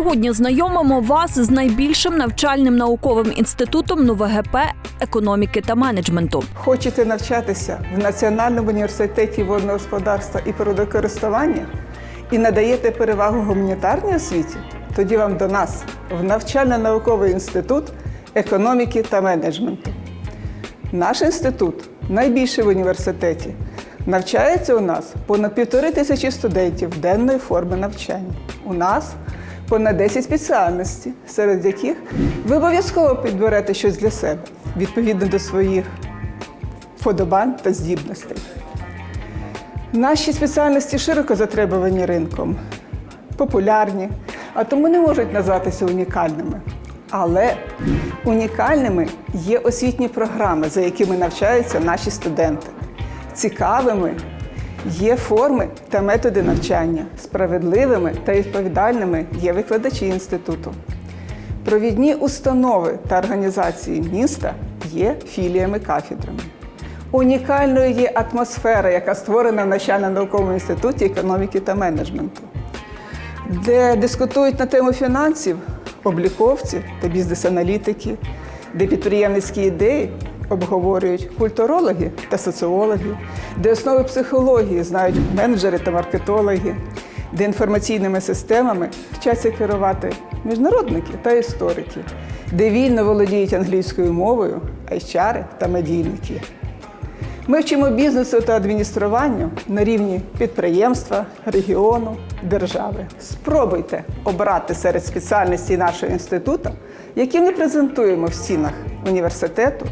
Сьогодні знайомимо вас з найбільшим навчальним науковим інститутом НУВГП економіки та менеджменту. Хочете навчатися в Національному університеті водного господарства і природокористування і надаєте перевагу гуманітарній освіті? Тоді вам до нас в навчально-науковий інститут економіки та менеджменту. Наш інститут найбільший в університеті. Навчається у нас понад півтори тисячі студентів денної форми навчання. У нас понад 10 спеціальностей, серед яких ви обов'язково підберете щось для себе відповідно до своїх вподобань та здібностей. Наші спеціальності широко затребувані ринком, популярні, а тому не можуть назватися унікальними. Але унікальними є освітні програми, за якими навчаються наші студенти. Цікавими є форми та методи навчання, справедливими та відповідальними є викладачі інституту. Провідні установи та організації міста є філіями-кафедрами. Унікальною є атмосфера, яка створена в навчально-науковому інституті економіки та менеджменту, де дискутують на тему фінансів обліковці та бізнес-аналітики, де підприємницькі ідеї обговорюють культурологи та соціологи, де основи психології знають менеджери та маркетологи, де інформаційними системами вчаться керувати міжнародники та історики, де вільно володіють англійською мовою, HR та медійники. Ми вчимо бізнесу та адмініструванню на рівні підприємства, регіону, держави. Спробуйте обрати серед спеціальностей нашого інституту, які ми презентуємо в стінах університету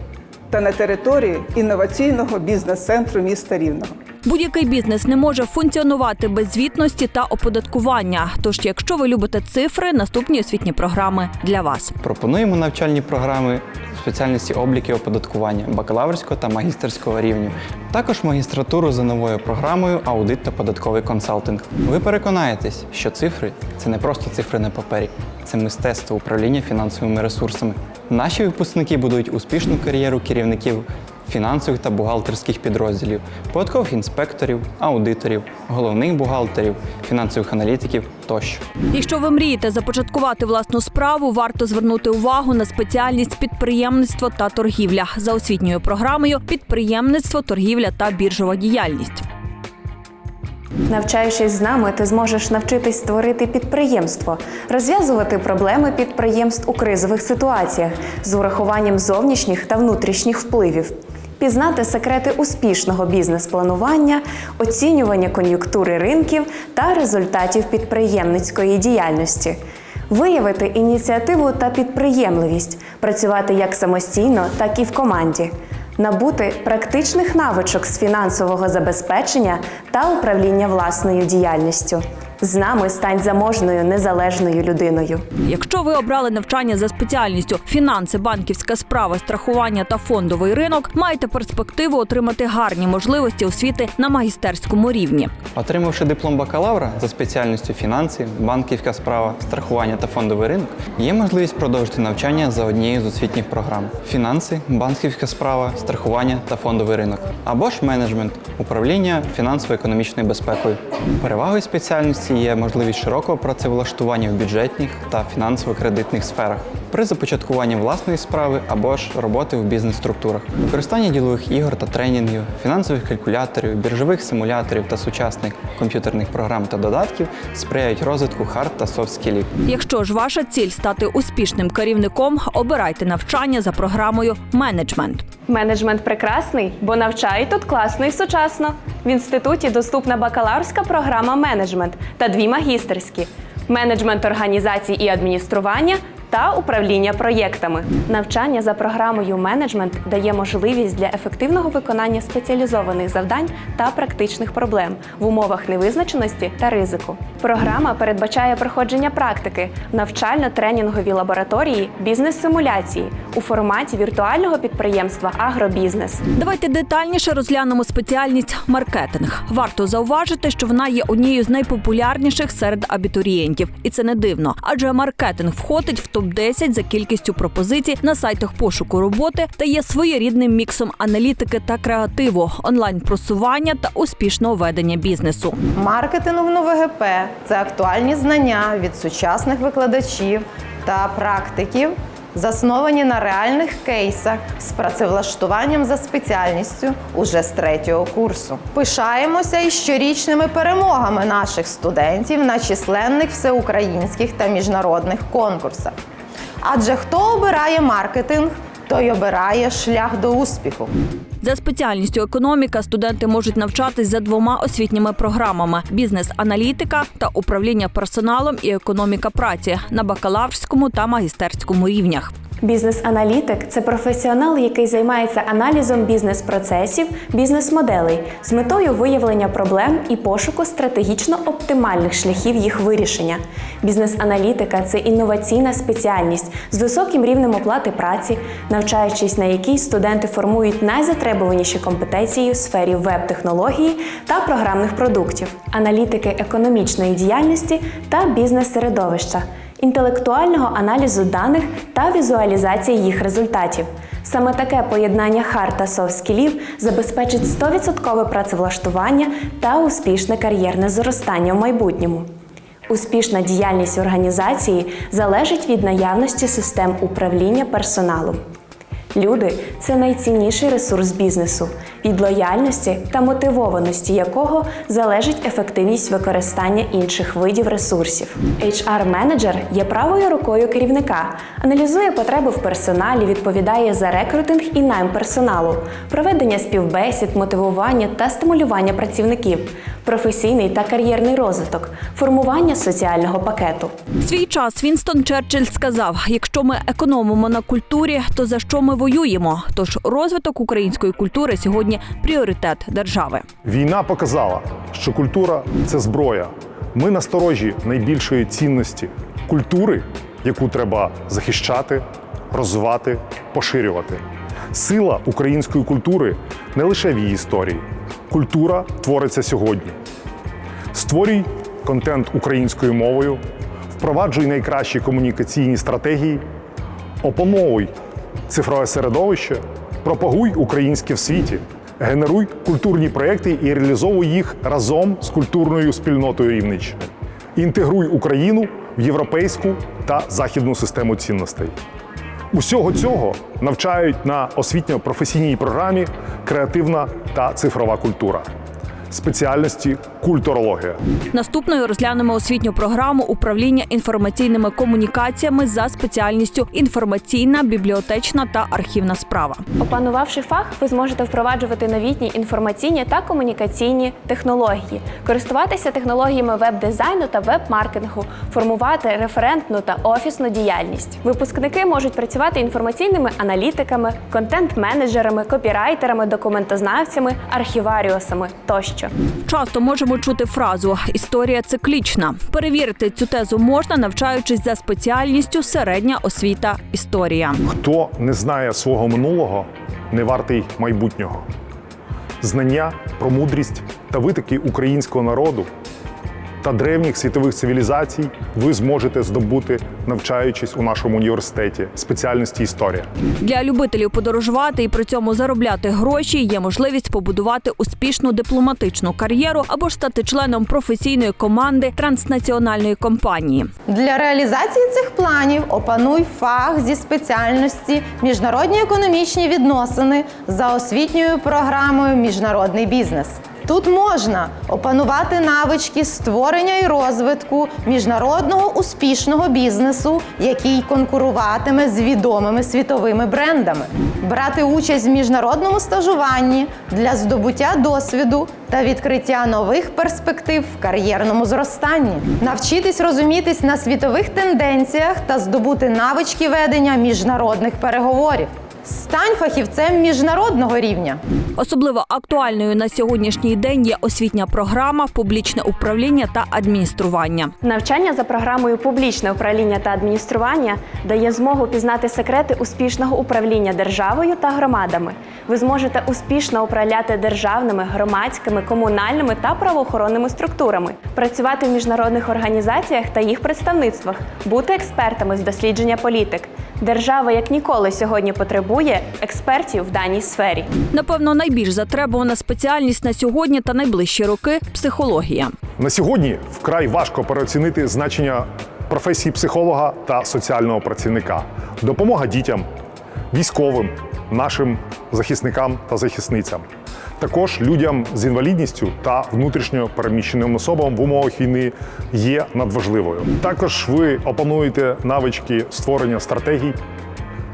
та на території інноваційного бізнес-центру міста Рівного. Будь-який бізнес не може функціонувати без звітності та оподаткування. Тож, якщо ви любите цифри, наступні освітні програми для вас. Пропонуємо навчальні програми спеціальності обліки оподаткування бакалаврського та магістерського рівню. Також магістратуру за новою програмою аудит та податковий консалтинг. Ви переконаєтесь, що цифри це не просто цифри на папері, це мистецтво управління фінансовими ресурсами. Наші випускники будують успішну кар'єру керівників фінансових та бухгалтерських підрозділів, податкових інспекторів, аудиторів, головних бухгалтерів, фінансових аналітиків тощо. Якщо ви мрієте започаткувати власну справу, варто звернути увагу на спеціальність підприємництво та торгівля за освітньою програмою підприємництво, торгівля та біржова діяльність. Навчаючись з нами, ти зможеш навчитись створити підприємство, розв'язувати проблеми підприємств у кризових ситуаціях з урахуванням зовнішніх та внутрішніх впливів, пізнати секрети успішного бізнес-планування, оцінювання кон'юнктури ринків та результатів підприємницької діяльності. Виявити ініціативу та підприємливість, працювати як самостійно, так і в команді набути практичних навичок з фінансового забезпечення та управління власною діяльністю. З нами стань заможною незалежною людиною. Якщо ви обрали навчання за спеціальністю фінанси, банківська справа, страхування та фондовий ринок, маєте перспективу отримати гарні можливості освіти на магістерському рівні. Отримавши диплом бакалавра за спеціальністю фінанси, банківська справа, страхування та фондовий ринок, є можливість продовжити навчання за однією з освітніх програм: фінанси, банківська справа, страхування та фондовий ринок, або ж менеджмент, управління фінансово-економічною безпекою. Перевагою спеціальності є можливість широкого працевлаштування в бюджетних та фінансово-кредитних сферах. При започаткуванні власної справи або ж роботи в бізнес-структурах, використання ділових ігор та тренінгів, фінансових калькуляторів, біржових симуляторів та сучасних комп'ютерних програм та додатків сприяють розвитку хард та софт-скілів. Якщо ж ваша ціль стати успішним керівником, обирайте навчання за програмою менеджмент. Менеджмент прекрасний, бо навчають тут класно і сучасно. В інституті доступна бакалаврська програма менеджмент та дві магістерські менеджмент організацій і адміністрування та управління проєктами. Навчання за програмою менеджмент дає можливість для ефективного виконання спеціалізованих завдань та практичних проблем в умовах невизначеності та ризику. Програма передбачає проходження практики в навчально-тренінговій лабораторії бізнес-симуляції у форматі віртуального підприємства Агробізнес. Давайте детальніше розглянемо спеціальність маркетинг. Варто зауважити, що вона є однією з найпопулярніших серед абітурієнтів, і це не дивно, адже маркетинг входить в топ-10 за кількістю пропозицій на сайтах пошуку роботи та є своєрідним міксом аналітики та креативу, онлайн-просування та успішного ведення бізнесу. Маркетинг в це актуальні знання від сучасних викладачів та практиків, засновані на реальних кейсах з працевлаштуванням за спеціальністю уже з третього курсу. Пишаємося і щорічними перемогами наших студентів на численних всеукраїнських та міжнародних конкурсах. Адже хто обирає маркетинг, той обирає шлях до успіху. За спеціальністю економіка студенти можуть навчатись за двома освітніми програмами: бізнес-аналітика та управління персоналом і економіка праці на бакалаврському та магістерському рівнях. Бізнес-аналітик це професіонал, який займається аналізом бізнес-процесів, бізнес-моделей з метою виявлення проблем і пошуку стратегічно оптимальних шляхів їх вирішення. Бізнес-аналітика це інноваційна спеціальність з високим рівнем оплати праці, навчаючись на якій студенти формують найзатребуваніші компетенції у сфері веб-технології та програмних продуктів, аналітики економічної діяльності та бізнес-середовища інтелектуального аналізу даних та візуалізації їх результатів. Саме таке поєднання хард та софт-скілів забезпечить 100% працевлаштування та успішне кар'єрне зростання в майбутньому. Успішна діяльність організації залежить від наявності систем управління персоналом. Люди це найцінніший ресурс бізнесу, від лояльності та мотивованості якого залежить ефективність використання інших видів ресурсів. HR-менеджер є правою рукою керівника, аналізує потреби в персоналі, відповідає за рекрутинг і найм персоналу, проведення співбесід, мотивування та стимулювання працівників, професійний та кар'єрний розвиток, формування соціального пакету. Свій час Вінстон Черчилль сказав: якщо ми економимо на культурі, то за що ми воюємо? Тож розвиток української культури сьогодні пріоритет держави. Війна показала, що культура це зброя. Ми насторожі найбільшої цінності культури, яку треба захищати, розвивати, поширювати. Сила української культури не лише в її історії. Культура твориться сьогодні. Створюй контент українською мовою, впроваджуй найкращі комунікаційні стратегії, опановуй цифрове середовище, пропагуй українське в світі, генеруй культурні проекти і реалізовуй їх разом з культурною спільнотою Рівниччини. Інтегруй Україну в європейську та західну систему цінностей. Усього цього навчають на освітньо-професійній програмі Креативна та цифрова культура спеціальності культурологія. Наступною розглянемо освітню програму управління інформаційними комунікаціями за спеціальністю інформаційна, бібліотечна та архівна справа. Опанувавши фах, ви зможете впроваджувати новітні інформаційні та комунікаційні технології, користуватися технологіями веб-дизайну та веб-маркетингу, формувати референтну та офісну діяльність. Випускники можуть працювати інформаційними аналітиками, контент-менеджерами, копірайтерами, документознавцями, архіваріусами тощо. Часто можемо чути фразу Історія циклічна. Перевірити цю тезу можна, навчаючись за спеціальністю середня освіта історія. Хто не знає свого минулого, не вартий майбутнього. Знання про мудрість та витоки українського народу та древніх світових цивілізацій ви зможете здобути, навчаючись у нашому університеті спеціальності історія. Для любителів подорожувати і при цьому заробляти гроші є можливість побудувати успішну дипломатичну кар'єру або ж стати членом професійної команди транснаціональної компанії. Для реалізації цих планів опануй фах зі спеціальності міжнародні економічні відносини за освітньою програмою Міжнародний бізнес. Тут можна опанувати навички створення і розвитку міжнародного успішного бізнесу, який конкуруватиме з відомими світовими брендами, брати участь в міжнародному стажуванні для здобуття досвіду та відкриття нових перспектив в кар'єрному зростанні, навчитись розумітись на світових тенденціях та здобути навички ведення міжнародних переговорів. Стань фахівцем міжнародного рівня. Особливо актуальною на сьогоднішній день є освітня програма, публічне управління та адміністрування. Навчання за програмою публічне управління та адміністрування дає змогу пізнати секрети успішного управління державою та громадами. Ви зможете успішно управляти державними, громадськими, комунальними та правоохоронними структурами, працювати в міжнародних організаціях та їх представництвах, бути експертами з дослідження політик. Держава як ніколи сьогодні потребує експертів в даній сфері. Напевно, найбільш затребувана спеціальність на сьогодні та найближчі роки психологія. На сьогодні вкрай важко переоцінити значення професії психолога та соціального працівника. Допомога дітям, військовим, нашим захисникам та захисницям. Також людям з інвалідністю та внутрішньо переміщеним особам в умовах війни є надважливою. Також ви опануєте навички створення стратегій,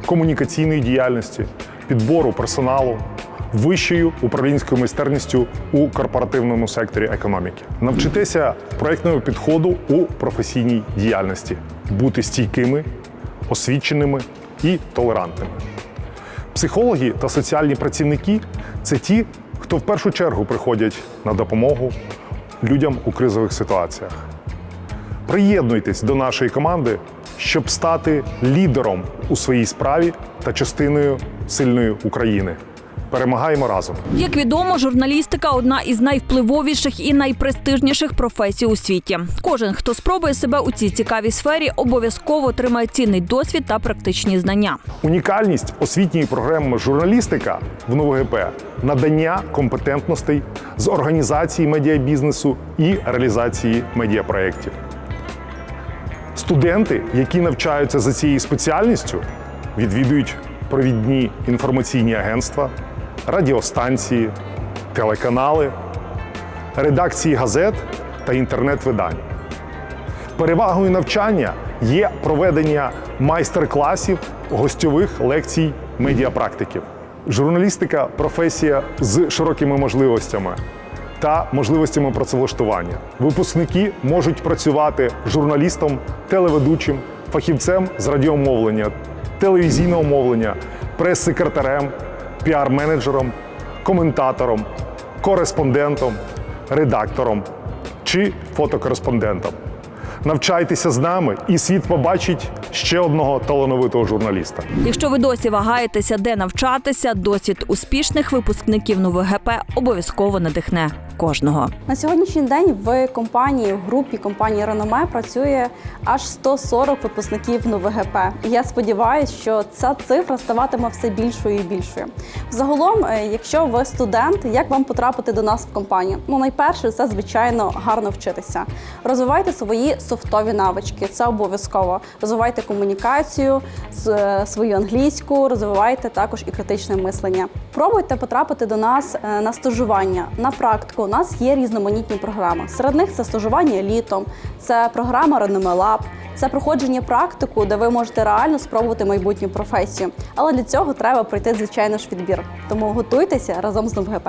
комунікаційної діяльності, підбору персоналу, вищою управлінською майстерністю у корпоративному секторі економіки. Навчитеся проєктному підходу у професійній діяльності, бути стійкими, освіченими і толерантними. Психологи та соціальні працівники це ті, хто в першу чергу приходять на допомогу людям у кризових ситуаціях. Приєднуйтесь до нашої команди, щоб стати лідером у своїй справі та частиною сильної України. Перемагаємо разом! Як відомо, журналістика одна із найвпливовіших і найпрестижніших професій у світі. Кожен, хто спробує себе у цій цікавій сфері, обов'язково отримає цінний досвід та практичні знання. Унікальність освітньої програми журналістика в НУВГП – надання компетентностей з організації медіабізнесу і реалізації медіапроєктів. Студенти, які навчаються за цією спеціальністю, відвідують провідні інформаційні агентства, радіостанції, телеканали, редакції газет та інтернет-видань. Перевагою навчання є проведення майстер-класів, гостьових лекцій медіапрактиків. Журналістика професія з широкими можливостями та можливостями працевлаштування. Випускники можуть працювати журналістом, телеведучим, фахівцем з радіомовлення, телевізійного мовлення, прес-секретарем, піар-менеджером, коментатором, кореспондентом, редактором чи фотокореспондентом. Навчайтеся з нами, і світ побачить ще одного талановитого журналіста. Якщо ви досі вагаєтеся, де навчатися, досвід успішних випускників НУВГП обов'язково надихне кожного. На сьогоднішній день в компанії, в групі компанії Реноме працює аж 140 випускників НУВГП. І я сподіваюся, що ця цифра ставатиме все більшою і більшою. Загалом, е, якщо ви студент, як вам потрапити до нас в компанію? Ну, найперше, це звичайно гарно вчитися. Розвивайте свої софтові навички, це обов'язково. Розвивайте комунікацію, з- е, свою англійську, розвивайте також і критичне мислення. Пробуйте потрапити до нас е, на стажування, на практику. У нас є різноманітні програми. Серед них це стажування літом, це програма Renume Lab, це проходження практику, де ви можете реально спробувати майбутню професію. Але для цього треба пройти звичайно ж відбір. Тому готуйтеся разом з НУВГП.